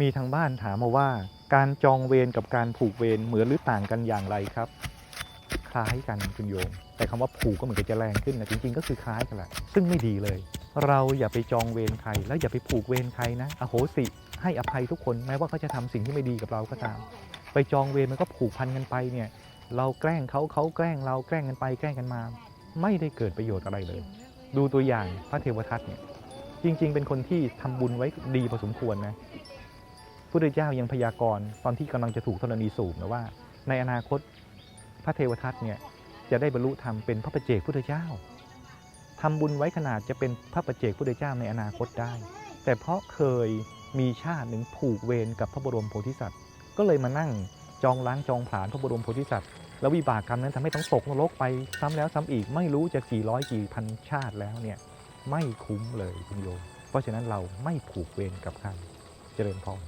มีทางบ้านถามมาว่า การจองเวรกับการผูกเวรเหมือนหรือต่างกันอย่างไรครับ คล้ายกันคุณโยม แต่คำว่าผูกก็เหมือนจะแรงขึ้นนะจริง ๆ ก็คือคล้ายกันแหละซึ่งไม่ดีเลย เราอย่าไปจองเวรใคร แล้วอย่าไปผูกเวรใครนะอโหสิให้อภัยทุกคนแม้ว่าเขาจะทำสิ่งที่ไม่ดีกับเราก็ตาม ไปจองเวรมันก็ผูกพันกันไปเนี่ยเราแกล้งเขาเขาแกล้งเราแกล้งกันไปแกล้งกันมา ไม่ได้เกิดประโยชน์อะไรเลย ดูตัวอย่างพระเทวทัตเนี่ยจริง ๆ เป็นคนที่ทำบุญไว้ดีพอสมควรนะ พุทธเจ้ายังพยากรณ์ตอนที่กำลังจะถูกธรณีสูบนะว่า ในอนาคตพระเทวทัตเนี่ยจะได้บรรลุธรรมเป็นพระประเจกพุทธเจ้าทำบุญไว้ขนาดจะเป็นพระประเจกพุทธเจ้าในอนาคตได้ แต่เพราะเคยมีชาติหนึ่งผูกเวรกับพระบรมโพธิสัตว์ ก็เลยมานั่งจองล้างจองผลาญพระบรมโพธิสัตว์แล้ววิบากกรรมนั้นทำให้ต้องตกนรกไปซ้ำแล้วซ้ำอีกไม่รู้จะกี่ร้อยกี่พันชาติแล้วเนี่ยไม่คุ้มเลยคุณโยม เพราะฉะนั้นเราไม่ผูกเวรกับใครเจริญพร